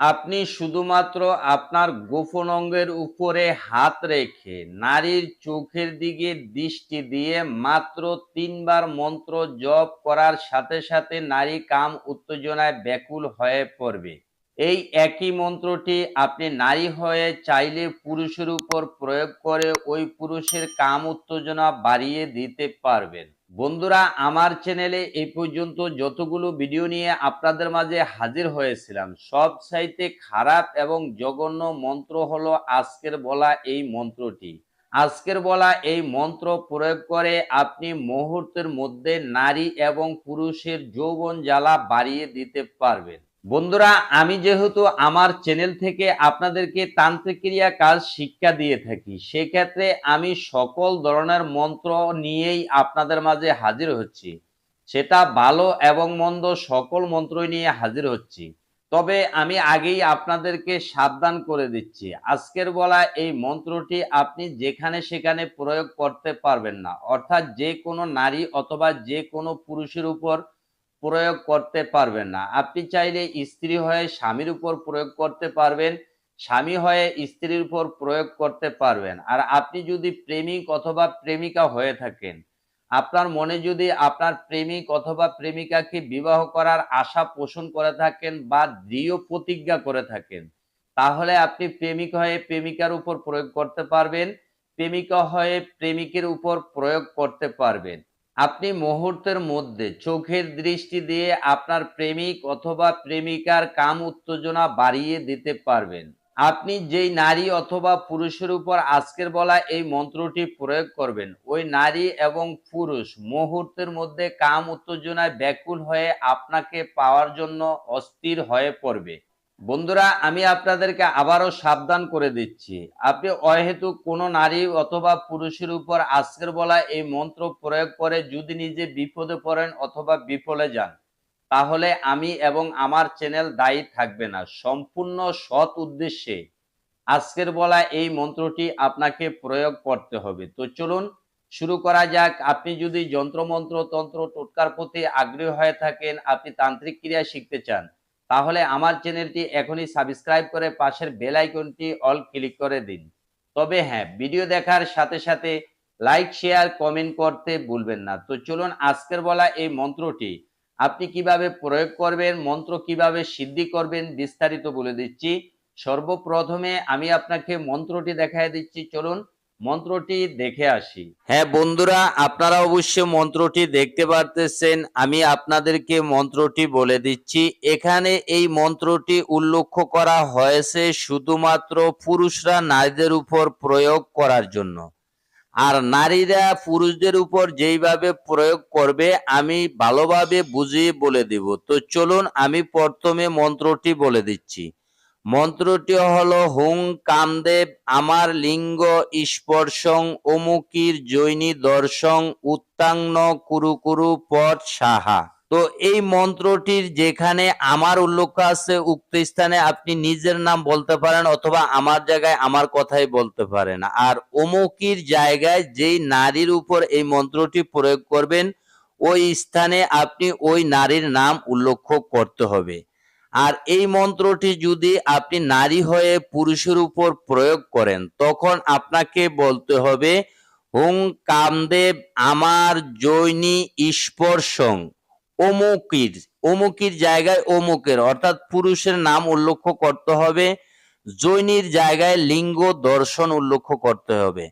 আপনি শুধুমাত্র আপনার গোপন অঙ্গের উপরে হাত রেখে নারীর চোখের দিকে দৃষ্টি দিয়ে মাত্র তিনবার মন্ত্র জপ করার সাথে সাথে নারী কাম উত্তেজনায় ব্যাকুল হয়ে পড়বে। এই একই মন্ত্রটি আপনি নারী হয়ে চাইলে পুরুষের উপর প্রয়োগ করে ওই পুরুষের কাম উত্তেজনা বাড়িয়ে দিতে পারবেন। বন্ধুরা, আমার চ্যানেলে এই পর্যন্ত যতগুলো ভিডিও নিয়ে আপনাদের মাঝে হাজির হয়েছিলাম, সব চাইতে খারাপ এবং জঘন্য মন্ত্র হলো আজকের বলা এই মন্ত্রটি। আজকের বলা এই মন্ত্র প্রয়োগ করে আপনি মুহূর্তের মধ্যে নারী এবং পুরুষের যৌবন জ্বালা বাড়িয়ে দিতে পারবেন। বন্ধুরা, আমি যেহেতু আমার চ্যানেল থেকে আপনাদেরকে তান্ত্রিক ক্রিয়া কাজ শিক্ষা দিয়ে থাকি, সেক্ষেত্রে আমি সকল ধরনের মন্ত্র নিয়েই আপনাদের মাঝে হাজির হচ্ছি। সেটা ভালো এবং মন্দ সকল মন্ত্রই নিয়ে হাজির হচ্ছি। তবে আমি আগেই আপনাদেরকে সাবধান করে দিচ্ছি, আজকের বলা এই মন্ত্রটি আপনি যেখানে সেখানে প্রয়োগ করতে পারবেন না। অর্থাৎ যে কোনো নারী অথবা যে কোনো পুরুষের উপর প্রয়োগ করতে পারবেন না। আপনি চাইলে স্ত্রী হয়ে স্বামীর উপর প্রয়োগ করতে পারবেন, স্বামী হয়ে স্ত্রীর উপর প্রয়োগ করতে পারবেন। আর আপনি যদি প্রেমিক অথবা প্রেমিকা হয়ে থাকেন, আপনার মনে যদি আপনার প্রেমিক অথবা প্রেমিকাকে বিবাহ করার আশা পোষণ করে থাকেন বা দৃঢ় প্রতিজ্ঞা করে থাকেন, তাহলে আপনি প্রেমিক হয়ে প্রেমিকার উপর প্রয়োগ করতে পারবেন, প্রেমিকা হয়ে প্রেমিকের উপর প্রয়োগ করতে পারবেন। আপনি মুহূর্তের মধ্যে চোখের দৃষ্টি দিয়ে আপনার প্রেমিক অথবা প্রেমিকার কাম উত্তেজনা বাড়িয়ে দিতে পারবেন। আপনি যেই নারী অথবা পুরুষের উপর আজকের বলা এই মন্ত্রটি প্রয়োগ করবেন, ওই নারী এবং পুরুষ মুহূর্তের মধ্যে কাম উত্তেজনায় ব্যাকুল হয়ে আপনাকে পাওয়ার জন্য অস্থির হয়ে পড়বে। বন্ধুরা, আমি আপনাদেরকে আবারও সাবধান করে দিচ্ছি। আপনি অহেতু কোনো নারী অথবা পুরুষের উপর আজকের বলা এই মন্ত্র প্রয়োগ করে যদি নিজে বিপদে পড়েন অথবা বিফলে যান, তাহলে আমি এবং আমার চ্যানেল দায়ী থাকবে না। সম্পূর্ণ সৎ উদ্দেশ্যে আজকের বলা এই মন্ত্রটি আপনাকে প্রয়োগ করতে হবে। তো চলুন, শুরু করা যাক। আপনি যদি যন্ত্রমন্ত্র, তন্ত্র, টোটকার প্রতি আগ্রহী হয়ে থাকেন, আপনি তান্ত্রিক ক্রিয়া শিখতে চান তাহলে আমার চ্যানেলটি এখনই সাবস্ক্রাইব করে পাশের বেল আইকনটি অল ক্লিক করে দিন। তবে হ্যাঁ ভিডিও দেখার সাথে সাথে লাইক শেয়ার কমেন্ট করতে ভুলবেন না। তো চলুন আজকের বলা এই মন্ত্রটি। আপনি কীভাবে প্রয়োগ করবেন, মন্ত্র কীভাবে সিদ্ধি করবেন বিস্তারিত বলে দিচ্ছি। সর্বপ্রথমে আমি আপনাকে মন্ত্রটি দেখায় দিচ্ছি। চলুন মন্ত্রটি দেখে আসি। হ্যাঁ বন্ধুরা, আপনারা অবশ্যই মন্ত্রটি দেখতে পারতেছেন। আমি আপনাদেরকে মন্ত্রটি বলে দিচ্ছি। এখানে এই মন্ত্রটি উল্লেখ করা হয়েছে শুধুমাত্র পুরুষরা নারীদের উপর প্রয়োগ করার জন্য। আর নারীরা পুরুষদের উপর যেইভাবে প্রয়োগ করবে, আমি ভালোভাবে বুঝিয়ে বলে দিব। তো চলুন, আমি প্রথমে মন্ত্রটি বলে দিচ্ছি। মন্ত্রটি হলো, হুং কামদেব আমার লিঙ্গ স্পর্শং অমুকির জৈনী দর্শং উত্তাঙ্ন কুরু কুরু পট সাহা। তো এই মন্ত্রটির যেখানে আমার উল্লেখ আছে, উক্ত স্থানে আপনি নিজের নাম বলতে পারেন অথবা আমার জায়গায় আমার কথাই বলতে পারেন। আর অমুকির জায়গায় যেই নারীর উপর এই মন্ত্রটি প্রয়োগ করবেন, ওই স্থানে আপনি ওই নারীর নাম উল্লেখ করতে হবে। আর এই মন্ত্রটি যদি আপনি নারী হয়ে পুরুষের উপর প্রয়োগ করেন, তখন আপনাকে বলতে হবে, হুং কামদেব আমার জৈনী স্পর্শং অমুকির অমুকির জায়গায় অমুকের, অর্থাৎ পুরুষের নাম উল্লেখ করতে হবে, জৈনীর জায়গায় লিঙ্গ দর্শন উল্লেখ করতে হবে।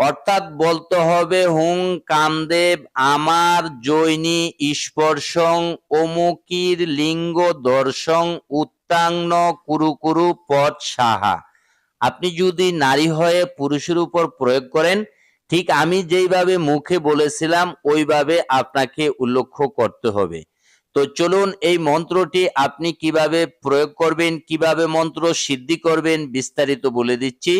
অর্থাৎ বলতে হবে, হুং কামদেব আমার জৈনী স্পর্শং অমুকির লিঙ্গ দর্শং উত্তাঙ্ন কুরু কুরু পট সাহা। আপনি যদি নারী হয়ে পুরুষের উপর প্রয়োগ করেন, ঠিক আমি যেইভাবে মুখে বলেছিলাম, ওইভাবে আপনাকে উল্লেখ করতে হবে। তো চলুন এই মন্ত্রটি আপনি কীভাবে প্রয়োগ করবেন, কীভাবে মন্ত্র সিদ্ধি করবেন বিস্তারিত বলে দিচ্ছি।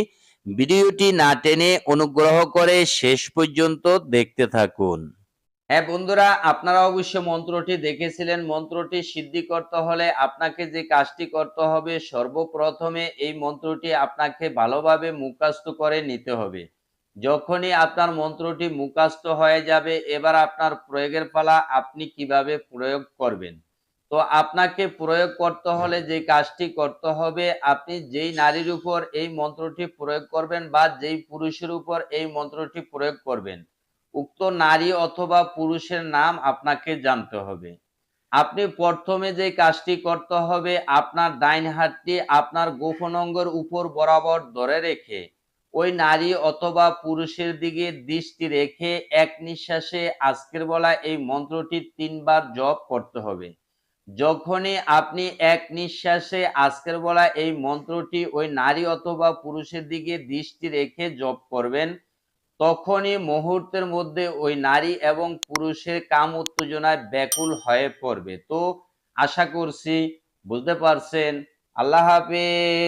ভিডিওটি না টেনে অনুগ্রহ করে শেষ পর্যন্ত দেখতে থাকুন। হ্যাঁ বন্ধুরা, আপনারা অবশ্য মন্ত্রটি দেখেছিলেন। মন্ত্রটি সিদ্ধি করতে হলে আপনাকে যে কাজটি করতে হবে, সর্বপ্রথমে এই মন্ত্রটি আপনাকে ভালোভাবে মুখাস্ত করে নিতে হবে। যখনই আপনার মন্ত্রটি মুখাস্ত হয়ে যাবে, এবার আপনার প্রয়োগের পালা আপনি কীভাবে প্রয়োগ করবেন? তো আপনাকে প্রয়োগ করতে হলে যে কাজটি করতে হবে, আপনি যেই নারীর উপর এই মন্ত্রটি প্রয়োগ করবেন বা যেই পুরুষের উপর এই মন্ত্রটি প্রয়োগ করবেন, উক্ত নারী অথবা পুরুষের নাম আপনাকে জানতে হবে। আপনি প্রথমে যে কাজটি করতে হবে, আপনার ডাইন হাতটি আপনার গোপন অঙ্গের উপর বরাবর ধরে রেখে, ওই নারী অথবা পুরুষের দিকে দৃষ্টি রেখে এক নিঃশ্বাসে আজকের বলা এই মন্ত্রটি তিনবার জপ করতে হবে। যখনই আপনি এক নিঃশ্বাসে আজকের বলা এই মন্ত্রটি ওই নারী অথবা পুরুষের দিকে দৃষ্টি রেখে জপ করবেন, তখনই মুহূর্তের মধ্যে ওই নারী এবং পুরুষের কাম উত্তেজনায় ব্যাকুল হয়ে পড়বে। তো আশা করছি বুঝতে পারছেন। আল্লাহ হাফেজ।